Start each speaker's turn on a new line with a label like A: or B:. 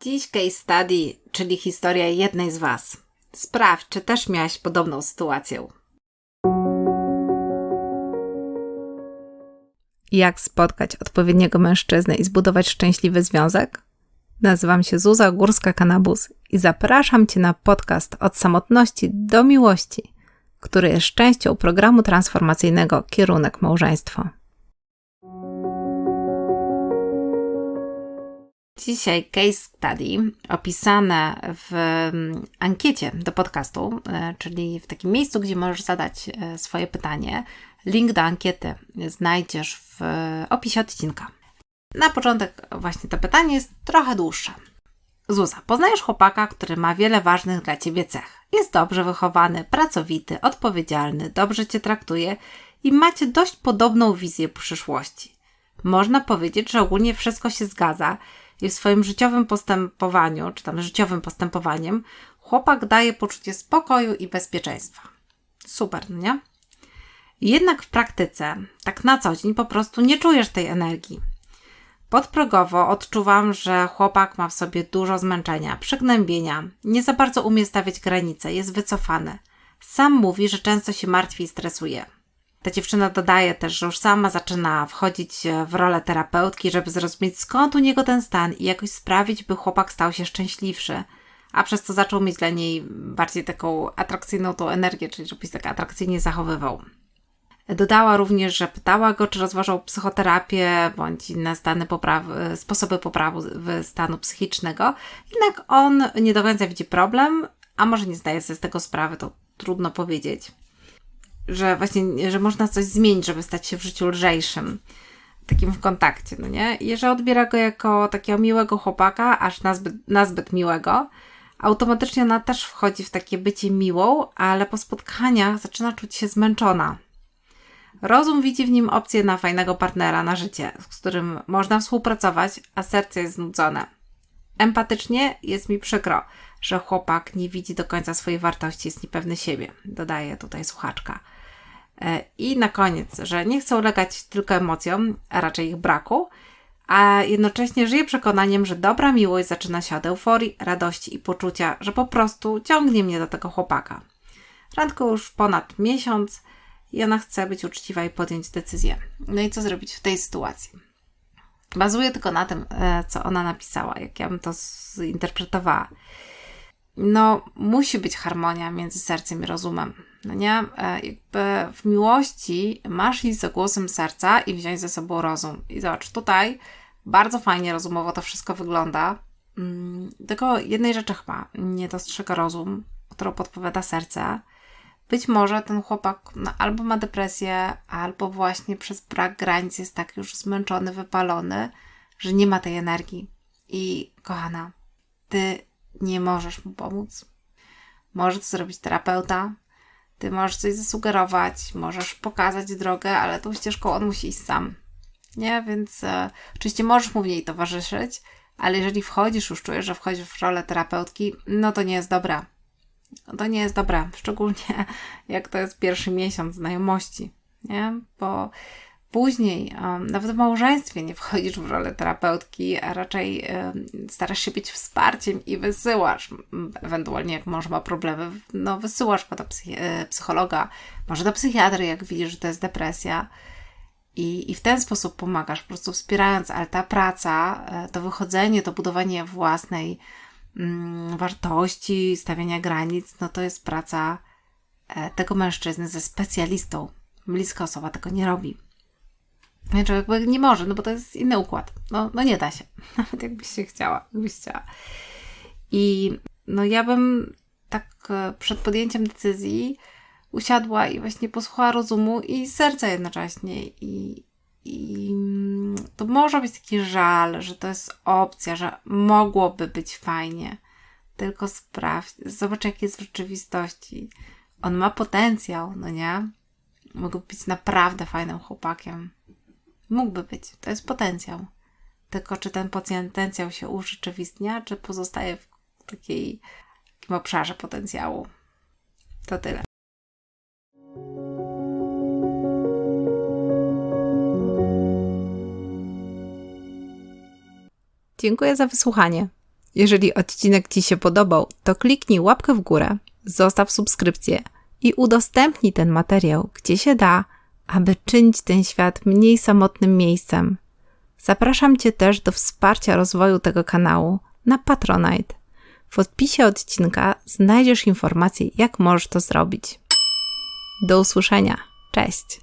A: Dziś case study, czyli historia jednej z Was. Sprawdź, czy też miałaś podobną sytuację. Jak spotkać odpowiedniego mężczyznę i zbudować szczęśliwy związek? Nazywam się Zuza Górska-Kanabus i zapraszam Cię na podcast Od samotności do miłości, który jest częścią programu transformacyjnego Kierunek Małżeństwo. Dzisiaj case study opisane w mm, ankiecie do podcastu, e, czyli w takim miejscu, gdzie możesz zadać e, swoje pytanie. Link do ankiety znajdziesz w opisie odcinka. Na początek właśnie to pytanie jest trochę dłuższe. Zuza, poznajesz chłopaka, który ma wiele ważnych dla ciebie cech. Jest dobrze wychowany, pracowity, odpowiedzialny, dobrze cię traktuje i macie dość podobną wizję przyszłości. Można powiedzieć, że ogólnie wszystko się zgadza i w swoim życiowym postępowaniu, czy tam życiowym postępowaniem, chłopak daje poczucie spokoju i bezpieczeństwa. Super, no nie? Jednak w praktyce, tak na co dzień, po prostu nie czujesz tej energii. Podprogowo odczuwam, że chłopak ma w sobie dużo zmęczenia, przygnębienia, nie za bardzo umie stawiać granice, jest wycofany. Sam mówi, że często się martwi i stresuje. Ta dziewczyna dodaje też, że już sama zaczyna wchodzić w rolę terapeutki, żeby zrozumieć skąd u niego ten stan i jakoś sprawić, by chłopak stał się szczęśliwszy. A przez to zaczął mieć dla niej bardziej taką atrakcyjną tą energię, czyli żeby się tak atrakcyjnie zachowywał. Dodała również, że pytała go, czy rozważał psychoterapię bądź inne stany poprawy, sposoby poprawy stanu psychicznego. Jednak on nie do końca widzi problem, a może nie zdaje sobie z tego sprawy, to trudno powiedzieć że właśnie, że można coś zmienić, żeby stać się w życiu lżejszym, takim w kontakcie, no nie? I że odbiera go jako takiego miłego chłopaka, aż nazbyt, nazbyt miłego, automatycznie ona też wchodzi w takie bycie miłą, ale po spotkaniach zaczyna czuć się zmęczona. Rozum widzi w nim opcję na fajnego partnera na życie, z którym można współpracować, a serce jest znudzone. Empatycznie jest mi przykro, że chłopak nie widzi do końca swojej wartości, jest niepewny siebie, dodaje tutaj słuchaczka. E, I na koniec, że nie chce ulegać tylko emocjom, a raczej ich braku, a jednocześnie żyje przekonaniem, że dobra miłość zaczyna się od euforii, radości i poczucia, że po prostu ciągnie mnie do tego chłopaka. Randko już ponad miesiąc i ona chce być uczciwa i podjąć decyzję. No i co zrobić w tej sytuacji? Bazuje tylko na tym, e, co ona napisała, jak ja bym to zinterpretowała no, musi być harmonia między sercem i rozumem. No nie? E, jakby w miłości masz iść za głosem serca i wziąć ze sobą rozum. I zobacz, tutaj bardzo fajnie rozumowo to wszystko wygląda. Mm, tylko jednej rzeczy chyba nie dostrzega rozum, którą podpowiada serce. Być może ten chłopak no, albo ma depresję, albo właśnie przez brak granic jest tak już zmęczony, wypalony, że nie ma tej energii. I kochana, ty nie możesz mu pomóc. Może to zrobić terapeuta, ty możesz coś zasugerować, możesz pokazać drogę, ale tą ścieżką on musi iść sam. Nie, więc e, oczywiście możesz mu w niej towarzyszyć, ale jeżeli wchodzisz, już czujesz, że wchodzisz w rolę terapeutki, no to nie jest dobra. To nie jest dobra, szczególnie jak to jest pierwszy miesiąc znajomości, nie? Bo Później, nawet w małżeństwie nie wchodzisz w rolę terapeutki, a raczej starasz się być wsparciem i wysyłasz, ewentualnie jak mąż ma problemy, no wysyłasz go do e, psychologa, może do psychiatry, jak widzisz, że to jest depresja. I, I w ten sposób pomagasz, po prostu wspierając, ale ta praca, e, to wychodzenie, to budowanie własnej mm, wartości, stawiania granic, no to jest praca e, tego mężczyzny ze specjalistą. Bliska osoba tego nie robi. Znaczy, jakby nie może, no bo to jest inny układ. No, no nie da się. Nawet jakbyś się chciała, jakbyś chciała. I no ja bym tak e, przed podjęciem decyzji usiadła i właśnie posłuchała rozumu i serca jednocześnie. I, i mm, to może być taki żal, że to jest opcja, że mogłoby być fajnie. Tylko sprawdź, zobacz, jak jest w rzeczywistości. On ma potencjał, no nie? Mógłby być naprawdę fajnym chłopakiem. Mógłby być. To jest potencjał. Tylko czy ten potencjał się urzeczywistnia, czy pozostaje w takiej, takim obszarze potencjału. To tyle. Dziękuję za wysłuchanie. Jeżeli odcinek Ci się podobał, to kliknij łapkę w górę, zostaw subskrypcję i udostępnij ten materiał, gdzie się da, aby czynić ten świat mniej samotnym miejscem. Zapraszam Cię też do wsparcia rozwoju tego kanału na Patronite. W odpisie odcinka znajdziesz informacje, jak możesz to zrobić. Do usłyszenia. Cześć!